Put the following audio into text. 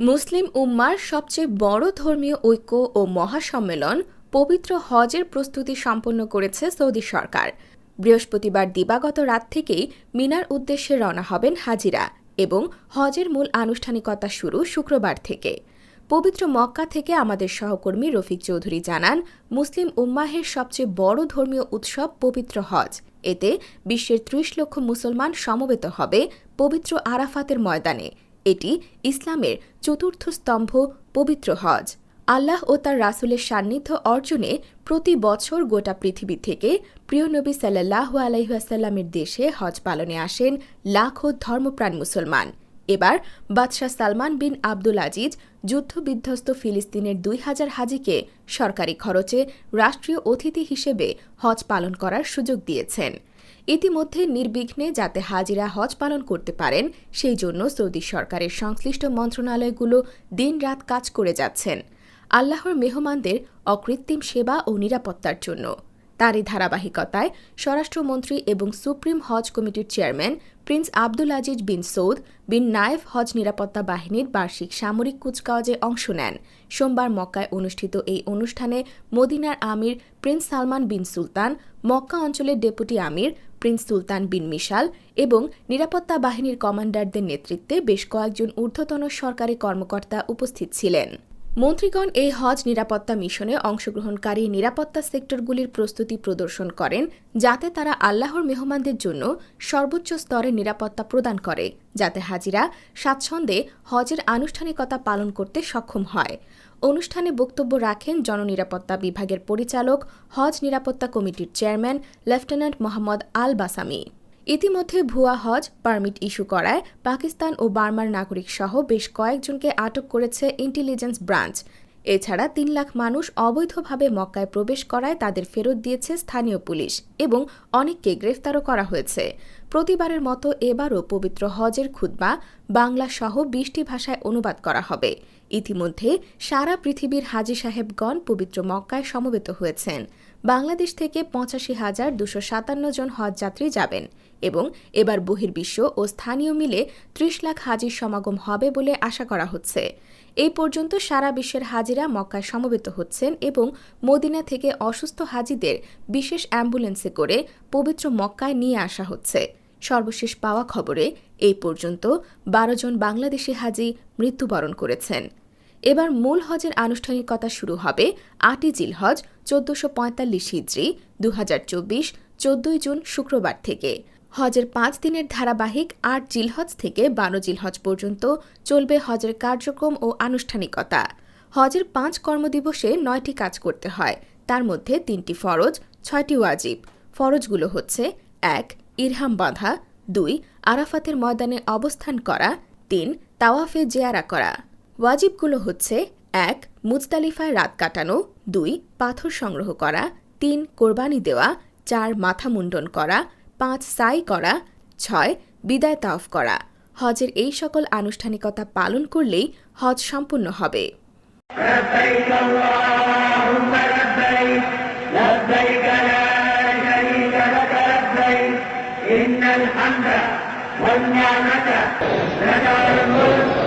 মুসলিম উম্মার সবচেয়ে বড় ধর্মীয় ঐক্য ও মহাসম্মেলন পবিত্র হজের প্রস্তুতি সম্পন্ন করেছে সৌদি সরকার। বৃহস্পতিবার দিবাগত রাত থেকেই মিনার উদ্দেশ্যে রওনা হবেন হাজিরা এবং হজের মূল আনুষ্ঠানিকতা শুরু শুক্রবার থেকে। পবিত্র মক্কা থেকে আমাদের সহকর্মী রফিক চৌধুরী জানান, মুসলিম উম্মাহের সবচেয়ে বড় ধর্মীয় উৎসব পবিত্র হজ। এতে বিশ্বের ত্রিশ লক্ষ মুসলমান সমবেত হবে পবিত্র আরাফাতের ময়দানে। এটি ইসলামের চতুর্থ স্তম্ভ, পবিত্র হজ। আল্লাহ ও তার রাসুলের সান্নিধ্য অর্জনে প্রতি বছর গোটা পৃথিবী থেকে প্রিয় নবী সাল্লাহ আলাইহাসাল্লামের দেশে হজ পালনে আসেন লাখো ধর্মপ্রাণ মুসলমান। এবার বাদশাহ সালমান বিন আব্দুল আজিজ যুদ্ধবিধ্বস্ত ফিলিস্তিনের দুই হাজার হাজিকে সরকারি খরচে রাষ্ট্রীয় অতিথি হিসেবে হজ পালন করার সুযোগ দিয়েছেন। ইতিমধ্যে নির্বিঘ্নে যাতে হাজিরা হজ পালন করতে পারেন, সেই জন্য সৌদি সরকারের সংশ্লিষ্ট মন্ত্রণালয়গুলো দিনরাত কাজ করে যাচ্ছেন। আল্লাহর মেহমানদের অকৃত্রিম সেবা ও নিরাপত্তার জন্য। তারই ধারাবাহিকতায় স্বরাষ্ট্রমন্ত্রী এবং সুপ্রিম হজ কমিটির chairman prince Abdul Aziz bin Saud bin Nayef হজ নিরাপত্তা বাহিনীর বার্ষিক সামরিক কুচকাওয়াজে অংশ নেন। সোমবার মক্কায় অনুষ্ঠিত এই অনুষ্ঠানে মদিনার আমির prince Salman bin Sultan, Mecca অঞ্চলের ডেপুটি আমির প্রিন্স সুলতান বিন মিশাল এবং নিরাপত্তা বাহিনীর কমান্ডারদের নেতৃত্বে বেশ কয়েকজন ঊর্ধ্বতন সরকারি কর্মকর্তা উপস্থিত ছিলেন। মন্ত্রীগণ এই হজ নিরাপত্তা মিশনে অংশগ্রহণকারী নিরাপত্তা সেক্টরগুলির প্রস্তুতি প্রদর্শন করেন, যাতে তারা আল্লাহর মেহমানদের জন্য সর্বোচ্চ স্তরে নিরাপত্তা প্রদান করে, যাতে হাজিরা স্বাচ্ছন্দ্যে হজের আনুষ্ঠানিকতা পালন করতে সক্ষম হয়। অনুষ্ঠানে বক্তব্য রাখেন জননিরাপত্তা বিভাগের পরিচালক, হজ নিরাপত্তা কমিটির chairman lieutenant Mohammed al Bassami ইতিমধ্যে ভুয়া হজ পারমিট ইস্যু করায় পাকিস্তান ও বার্মার নাগরিক সহ বেশ কয়েকজনকে আটক করেছে ইন্টেলিজেন্স ব্রাঞ্চ। এছাড়া তিন লাখ মানুষ অবৈধভাবে মক্কায় প্রবেশ করায় তাদের ফেরত দিয়েছে স্থানীয় পুলিশ এবং অনেককে গ্রেফতারও করা হয়েছে। প্রতিবারের মতো এবারও পবিত্র হজের খুতবা বাংলা সহ বিশটি ভাষায় অনুবাদ করা হবে। ইতিমধ্যে সারা পৃথিবীর হাজি সাহেবগণ পবিত্র মক্কায় সমবেত হয়েছেন। বাংলাদেশ থেকে পঁচাশি হাজার দুশো সাতান্ন জন হজযাত্রী যাবেন এবং এবার বহির্বিশ্ব ও স্থানীয় মিলে ত্রিশ লাখ হাজির সমাগম হবে বলে আশা করা হচ্ছে। এই পর্যন্ত সারা বিশ্বের হাজিরা মক্কায় সমবেত হচ্ছেন এবং মদিনা থেকে অসুস্থ হাজিদের বিশেষ অ্যাম্বুলেন্সে করে পবিত্র মক্কায় নিয়ে আসা হচ্ছে। সর্বশেষ পাওয়া খবরে এই পর্যন্ত বারো জন বাংলাদেশি হাজি মৃত্যুবরণ করেছেন। এবার মূল হজের আনুষ্ঠানিকতা শুরু হবে আটই জিলহজ চোদ্দশো পঁয়তাল্লিশ হিজড়ি দু হাজার চব্বিশ, চোদ্দই জুন শুক্রবার থেকে। হজের পাঁচ দিনের ধারাবাহিক আট জিলহজ থেকে বারো জিলহজ পর্যন্ত চলবে হজের কার্যক্রম ও আনুষ্ঠানিকতা। হজের পাঁচ কর্মদিবসে নয়টি কাজ করতে হয়, তার মধ্যে তিনটি ফরজ, ছয়টি ওয়াজিব। ফরজগুলো হচ্ছে, এক, ইরহাম বাঁধা, দুই, আরাফাতের ময়দানে অবস্থান করা, তিন, তাওয়াফে জেয়ারা করা। ওয়াজিবগুলো হচ্ছে এক মুজতালিফায় রাত কাটানো দুই পাথর সংগ্রহ করা তিন কোরবানি দেওয়া চার মাথা মুন্ডন করা পাঁচ সাই করা ছয় বিদায় তাফ করা হজের এই সকল আনুষ্ঠানিকতা পালন করলেই হজ সম্পূর্ণ হবে ইন্নাল হামদা লাকাল মুলক